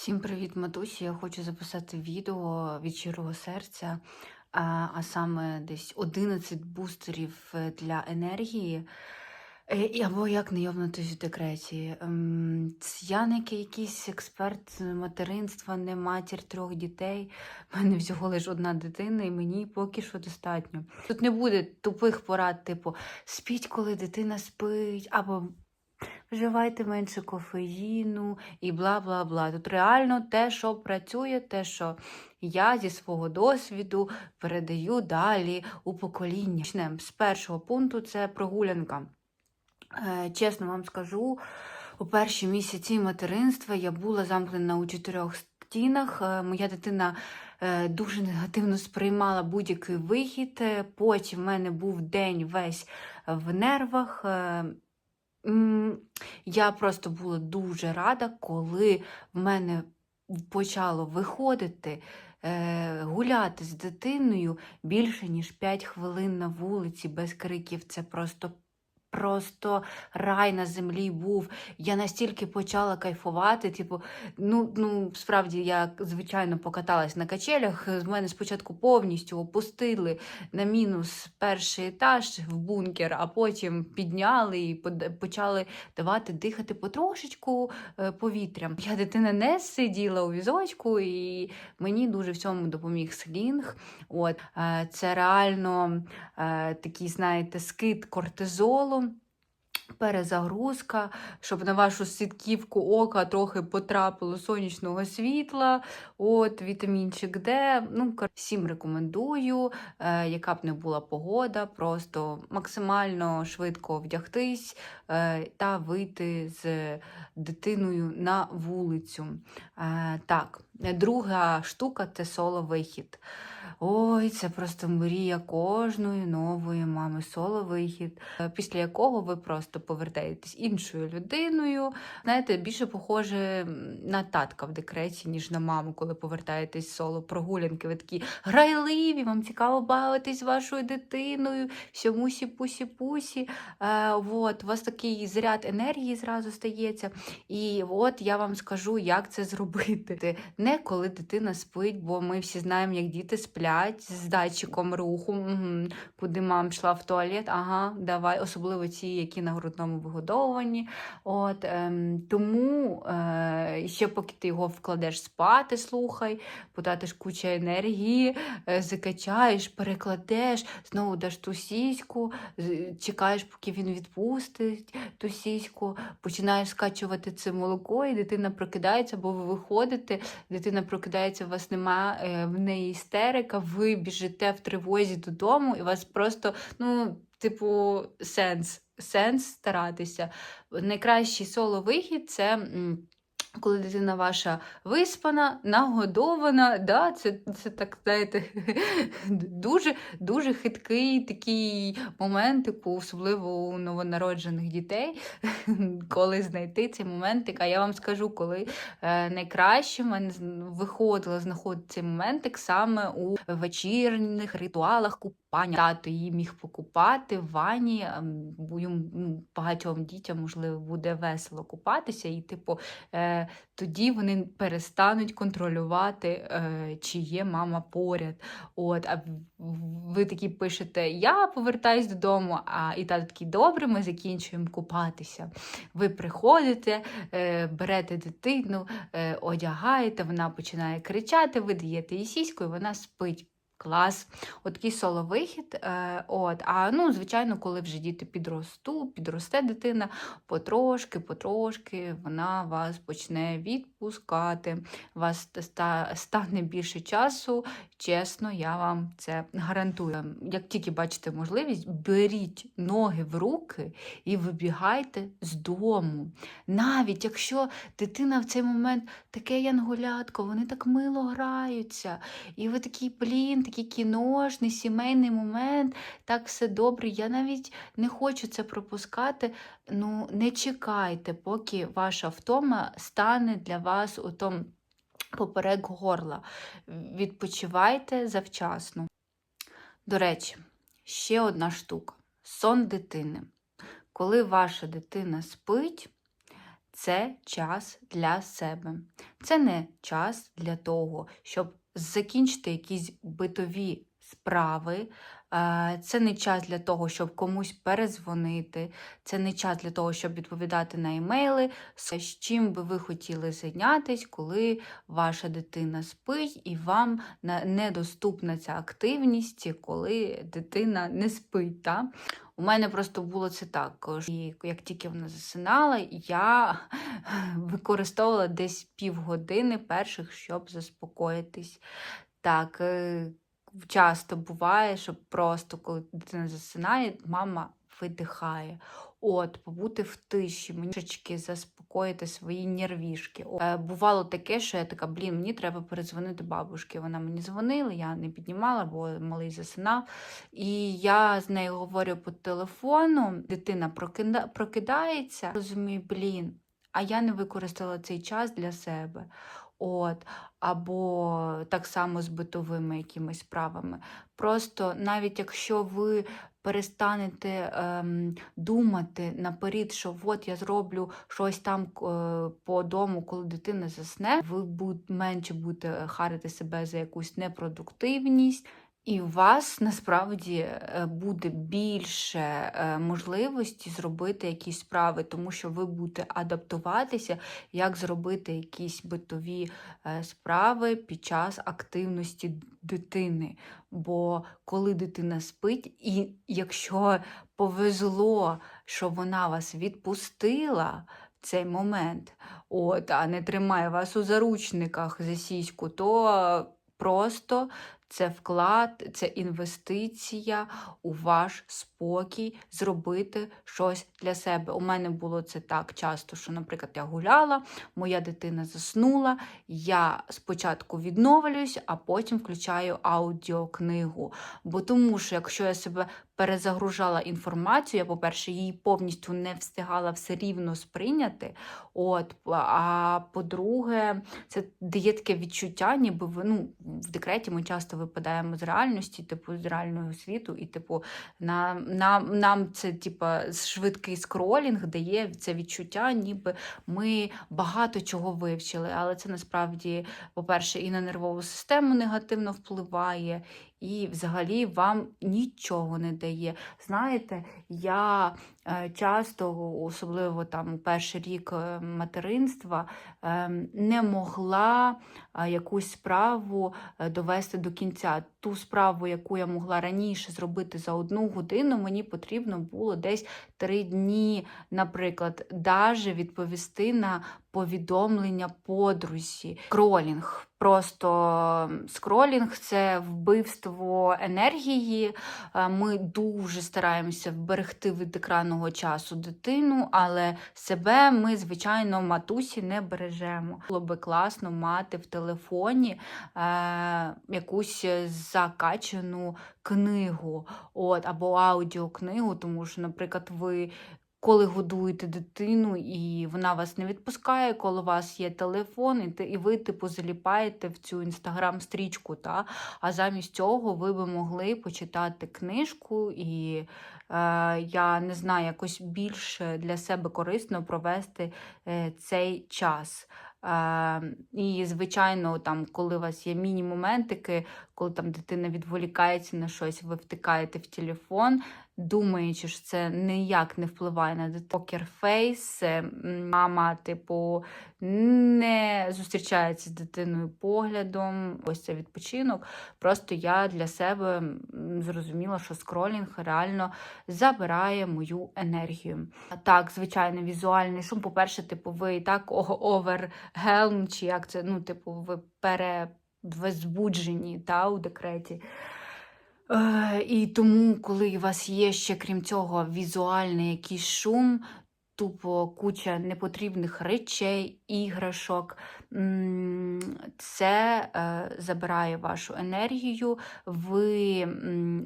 Всім привіт, матусі! Я хочу записати відео від щирого серця, а, саме десь 11 бустерів е, для енергії. Е, Або як не йовнутись в декреті. Ем, Я не якийсь експерт материнства, не матір трьох дітей. У мене всього лише одна дитина, і мені поки що достатньо. Тут не буде тупих порад, типу спіть, коли дитина спить, або вживайте менше кофеїну і бла бла бла. Тут реально те, що працює, те, що я зі свого досвіду передаю далі у покоління. Почнемо з першого пункту це прогулянка. Е, Чесно вам скажу, у перші місяці материнства я була замкнена у чотирьох стінах. Е, Моя дитина е, дуже негативно сприймала будь-який вихід. Потім в мене був день весь в нервах. Я просто була дуже рада, коли в мене почало виходити. е, Гуляти з дитиною більше ніж 5 хвилин на вулиці без криків. Це просто Просто рай на землі був. Я настільки почала кайфувати. Типу, ну, ну справді я звичайно покаталась на качелях. З мене спочатку повністю опустили на мінус перший етаж в бункер, а потім підняли і почали давати дихати потрошечку е, повітрям. Я дитина не сиділа у візочку, і мені дуже в цьому допоміг слінг. От е, це реально е, такий, знаєте, скид кортизолу. Перезагрузка, щоб на вашу сітківку ока трохи потрапило сонячного світла, от вітамінчик Д. Ну, всім рекомендую, е, яка б не була погода, просто максимально швидко вдягтись е, та вийти з дитиною на вулицю. Е, так, друга штука це соло-вихід. Ой, це просто мрія кожної нової мами соло-вихід, після якого ви просто повертаєтесь іншою людиною. Знаєте, більше похоже на татка в декреті, ніж на маму, коли повертаєтесь соло прогулянки. Ви такі грайливі, вам цікаво бавитись вашою дитиною, всьомусі пусі пусі. Е, от, у вас такий заряд енергії зразу стається. І от я вам скажу, як це зробити. Не коли дитина спить, бо ми всі знаємо, як діти сплять з датчиком руху, куди мама пішла в туалет, ага, давай, особливо ті, які на грудному вигодовуванні. От, ем, тому е, ще поки ти його вкладеш спати, слухай, потратиш куча енергії, е, закачаєш, перекладеш, знову даш ту сіську, чекаєш, поки він відпустить ту сіську, починаєш скачувати це молоко, і дитина прокидається, бо ви виходите, дитина прокидається, у вас немає в неї істерика, ви біжите в тривозі додому, і вас просто, ну, типу, сенс, сенс старатися. Найкращий соло-вихід це. Коли дитина ваша виспана, нагодована, да, це, це так, знаєте, дуже, дуже хиткий такий моментик, особливо у новонароджених дітей, коли знайти цей моментик. А я вам скажу, коли е, найкраще мене виходило знаходити цей моментик саме у вечірніх ритуалах купання. Тато її міг покупати в ванні, ем, ну, багатьом дітям, можливо, буде весело купатися, і, типу, е, тоді вони перестануть контролювати, е, чи є мама поряд. От, а ви такі пишете: Я повертаюсь додому, а і тато такий, добре, ми закінчуємо купатися. Ви приходите, е, берете дитину, е, одягаєте, вона починає кричати, ви даєте їй сіську, і вона спить. Клас, от такий соло-вихід. Е, от. А ну, звичайно, коли вже діти підросту, підросте дитина, потрошки, потрошки вона вас почне відпускати. Вас стане більше часу. Чесно, я вам це гарантую. Як тільки бачите можливість, беріть ноги в руки і вибігайте з дому. Навіть якщо дитина в цей момент таке янголятко, вони так мило граються. І ви такий, блін, такий кіношний, сімейний момент, так все добре. Я навіть не хочу це пропускати. Ну, не чекайте, поки ваша втома стане для вас отом поперек горла. Відпочивайте завчасно. До речі, ще одна штука: сон дитини. Коли ваша дитина спить, це час для себе. Це не час для того, щоб закінчити якісь битові справи. Е, Це не час для того, щоб комусь перезвонити, це не час для того, щоб відповідати на емейли, з чим би ви хотіли зайнятися, коли ваша дитина спить і вам недоступна ця активність, коли дитина не спить. Та? У мене просто було це так. І як тільки вона засинала, я використовувала десь півгодини перших, щоб заспокоїтись. Так, е, часто буває, що просто коли дитина засинає, мама видихає. От, побути в тиші, мені заспокоїти свої нервішки. Е, бувало таке, що я така, блін, мені треба передзвонити бабушки. Вона мені дзвонила, я не піднімала, бо малий засинав. І я з нею говорю по телефону, дитина прокида- прокидається, розумію, блін, а я не використала цей час для себе. От, або так само з битовими якимись справами. Просто навіть якщо ви перестанете ем, думати наперед, що от я зроблю щось там е, по дому, коли дитина засне, ви будь, менше будете харити себе за якусь непродуктивність. І у вас насправді е, буде більше е, можливості зробити якісь справи, тому що ви будете адаптуватися, як зробити якісь битові е, справи під час активності дитини. Бо коли дитина спить, і якщо повезло, що вона вас відпустила цей момент, от, а не тримає вас у заручниках за сіську, то просто це вклад, це інвестиція у ваш спокій, зробити щось для себе. У мене було це так часто, що, наприклад, я гуляла, моя дитина заснула, я спочатку відновлююсь, а потім включаю аудіокнигу. Бо тому що, якщо я себе перезагружала інформацію, я, по-перше, її повністю не встигала все рівно сприйняти. От, а по-друге, це дає таке відчуття, ніби ну, в декреті ми часто випадаємо з реальності, типу з реального світу, і типу нам, нам, нам це типу, швидкий скролінг дає це відчуття, ніби ми багато чого вивчили. Але це насправді, по-перше, і на нервову систему негативно впливає. І взагалі вам нічого не дає. Знаєте, я часто, особливо там перший рік е, материнства, е, не могла е, якусь справу е, довести до кінця. Ту справу, яку я могла раніше зробити за одну годину, мені потрібно було десь три дні, наприклад, даже відповісти на повідомлення подрузі. Скролінг. Просто скролінг це вбивство енергії. Е, Ми дуже стараємося вберегти від екранного часу дитину, але себе ми, звичайно, матусі не бережемо. Було би класно мати в телефоні е, якусь закачану книгу от, або аудіокнигу, тому що, наприклад, ви коли годуєте дитину, і вона вас не відпускає, коли у вас є телефон, і, ви, типу, заліпаєте в цю інстаграм-стрічку. Та? А замість цього ви би могли почитати книжку, і я не знаю, якось більше для себе корисно провести е, цей час. Е, і, звичайно, там, коли у вас є міні-моментики, коли там дитина відволікається на щось, ви втикаєте в телефон, думаючи, що це ніяк не впливає на дитину. Покерфейс, е, мама, типу, не зустрічається з дитиною поглядом. Ось це відпочинок. Просто я для себе зрозуміла, що скролінг реально забирає мою енергію. Так, звичайно, візуальний шум. По-перше, типу, ви так овергелм, чи як це, ну, типу, ви пере. Та, у декреті. Е, і тому, коли у вас є ще, крім цього, візуальний якийсь шум, тупо куча непотрібних речей, іграшок, це е, забирає вашу енергію, ви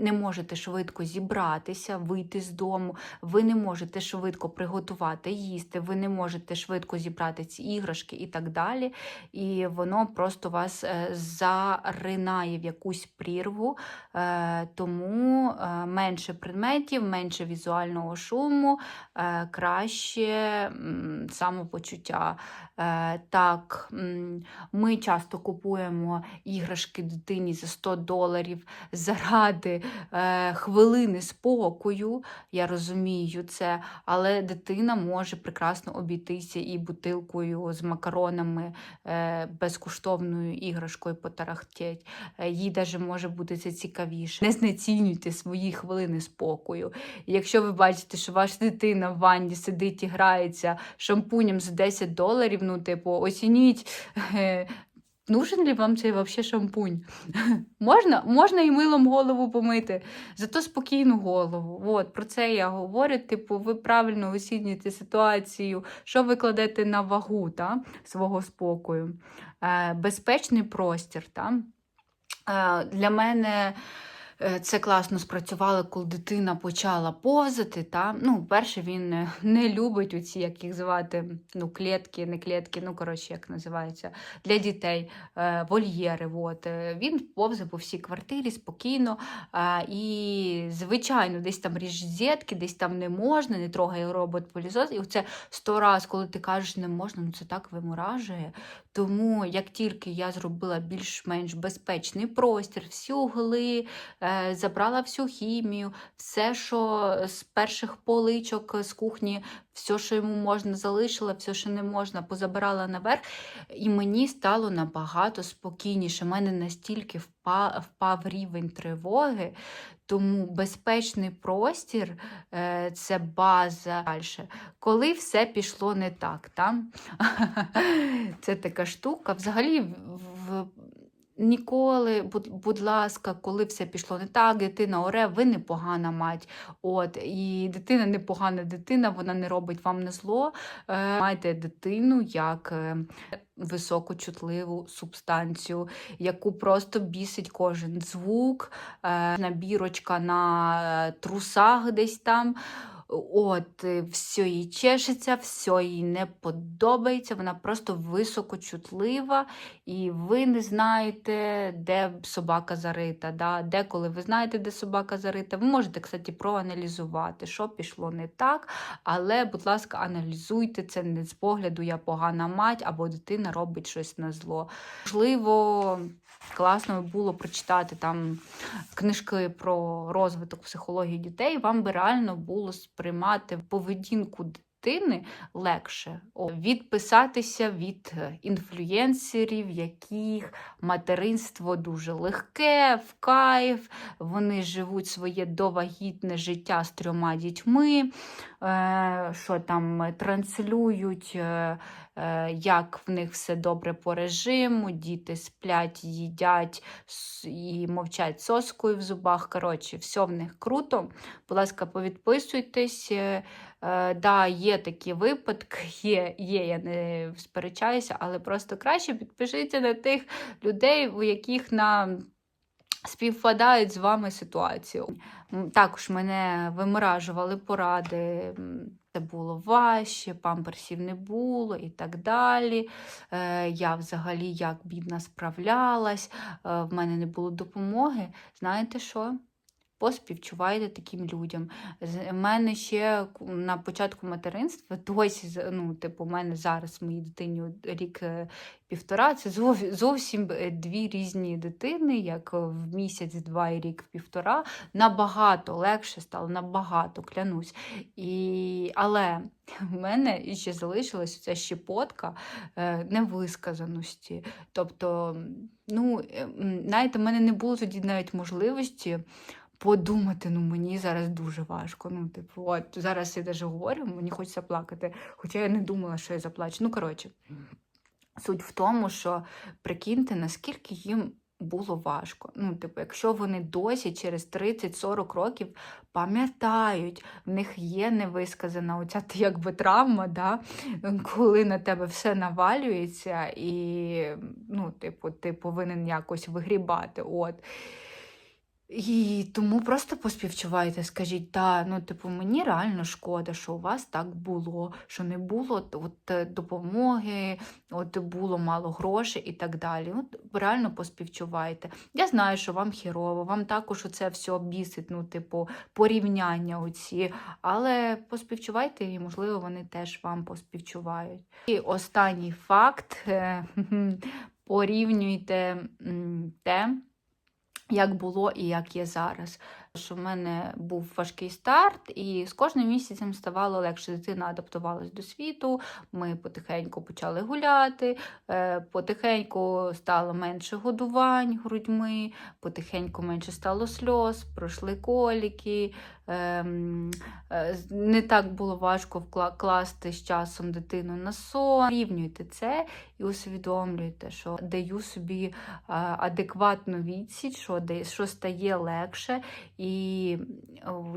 не можете швидко зібратися, вийти з дому, ви не можете швидко приготувати їсти, ви не можете швидко зібрати ці іграшки і так далі. І воно просто вас е, заринає в якусь прірву, е, тому менше предметів, менше візуального шуму, краще м, самопочуття. Е, Так, ми часто купуємо іграшки дитині за 100 доларів заради е, хвилини спокою. Я розумію це, але дитина може прекрасно обійтися і бутилкою з макаронами, е, безкоштовною іграшкою потарахтеть. Е, Їй даже може бути це цікавіше. Не знецінюйте свої хвилини спокою. Якщо ви бачите, що ваша дитина в ванні сидить і грається шампунем за 10 доларів, ну, типу, оцініть. е, Нужен ли вам цей вообще шампунь? можна, можна і милом голову помити, зато спокійну голову. От, про це я говорю. Типу, ви правильно оцінюєте ситуацію, що ви кладете на вагу та, свого спокою. Е, безпечний простір. Та? Е, для мене. Е, Це класно спрацювало, коли дитина почала повзати. Та? Ну, перше, він е, не любить оці, як їх звати, ну, клітки, не клітки, ну, коротше, як називається, для дітей, е, вольєри. От. Він повзе по всій квартирі спокійно. І, звичайно, десь там ріжзетки, десь там не можна, не трогай робот полізос. І оце сто раз, коли ти кажеш не можна, ну це так виморажує. Тому як тільки я зробила більш-менш безпечний простір, всі угли, забрала всю хімію, все, що з перших поличок з кухні, все, що йому можна, залишила, все, що не можна, позабирала наверх, і мені стало набагато спокійніше. У мене настільки впав, рівень тривоги, тому безпечний простір е, це база. Дальше. Коли все пішло не так, там це така штука. Взагалі, в- ніколи, будь, будь ласка, коли все пішло не так, дитина оре, ви непогана мать. От, і дитина непогана дитина, вона не робить вам на зло. Е, майте дитину як. е, Високочутливу субстанцію, яку просто бісить кожен звук, е, набірочка на е, трусах десь там. От, е, все їй чешеться, все їй не подобається, вона просто високочутлива, і ви не знаєте, де собака зарита. Да? Деколи ви знаєте, де собака зарита. Ви можете, кстати, проаналізувати, що пішло не так, але, будь ласка, аналізуйте це не з погляду я погана мать або дитина робить щось на зло. Можливо, класно було прочитати там книжки про розвиток психології дітей, вам би реально було сприймати поведінку дитини легше. Відписатися від е, інфлюєнсерів, яких материнство дуже легке, в кайф, вони живуть своє довагітне життя з трьома дітьми, е, що там транслюють. е, е, Як в них все добре по режиму, діти сплять, їдять і мовчать соскою в зубах. Коротше, все в них круто. Будь ласка, повідписуйтесь. Е, Да, є такі випадки, є, є, я не сперечаюся, але просто краще підпишіться на тих людей, у яких на співпадають з вами ситуацію. Також мене виморажували поради. Це було важче, памперсів не було і так далі. Е, Я взагалі як бідна справлялась, е, в мене не було допомоги. Знаєте що? Поспівчувайте таким людям. З- мене ще на початку материнства досі, ну, типу, у мене зараз моїй дитині рік е. Це зовсім е, дві різні дитини, як в місяць, два і рік півтора. Набагато легше стало, набагато клянусь. І... Але в мене ще залишилась ця щепотка е, невисказаності. Тобто, ну, е, знаєте, в мене не було тоді навіть можливості. Подумати, ну мені зараз дуже важко. Ну, типу, от зараз я даже говорю, мені хочеться плакати. Хоча я не думала, що я заплачу. Ну, коротше, суть в тому, що прикиньте, наскільки їм було важко. Ну, типу, якщо вони досі через 30-40 років пам'ятають, в них є невисказана оця якби травма, да? коли на тебе все навалюється, і ну, типу, ти повинен якось вигрібати. От. І тому просто поспівчувайте, скажіть, та, ну, типу, мені реально шкода, що у вас так було, що не було от, е, допомоги, от було мало грошей і так далі. От реально поспівчувайте. Я знаю, що вам хірово, вам також оце все бісить, ну, типу, порівняння оці, але поспівчувайте, і, можливо, вони теж вам поспівчувають. І останній факт: е, порівнюйте те як було і як є зараз. Що в мене був важкий старт, і з кожним місяцем ставало легше. Дитина адаптувалась до світу, ми потихеньку почали гуляти, е, потихеньку стало менше годувань грудьми, потихеньку менше стало сльоз, пройшли коліки. Ем, е, Не так було важко вкла- класти з часом дитину на сон. Рівнюйте це і усвідомлюйте, що даю собі е, адекватну відсіч, що, що стає легше. І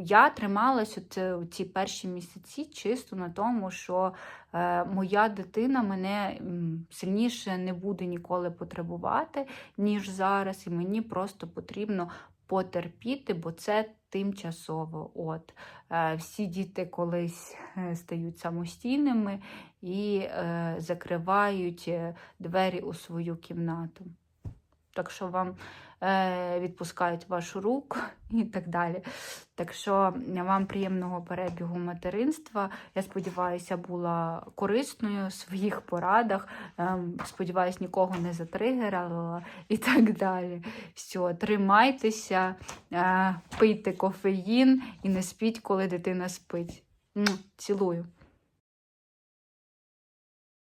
я трималась е, ці перші місяці чисто на тому, що е, моя дитина мене сильніше не буде ніколи потребувати, ніж зараз, і мені просто потрібно потерпіти, бо це тимчасово. От. Е, всі діти колись е, стають самостійними і е, закривають двері у свою кімнату. Так що вам е, відпускають вашу руку і так далі. Так що вам приємного перебігу материнства. Я сподіваюся, була корисною в своїх порадах. Ем, сподіваюсь, нікого не затригерила і так далі. Все, тримайтеся, е, пийте кофеїн і не спіть, коли дитина спить. Цілую.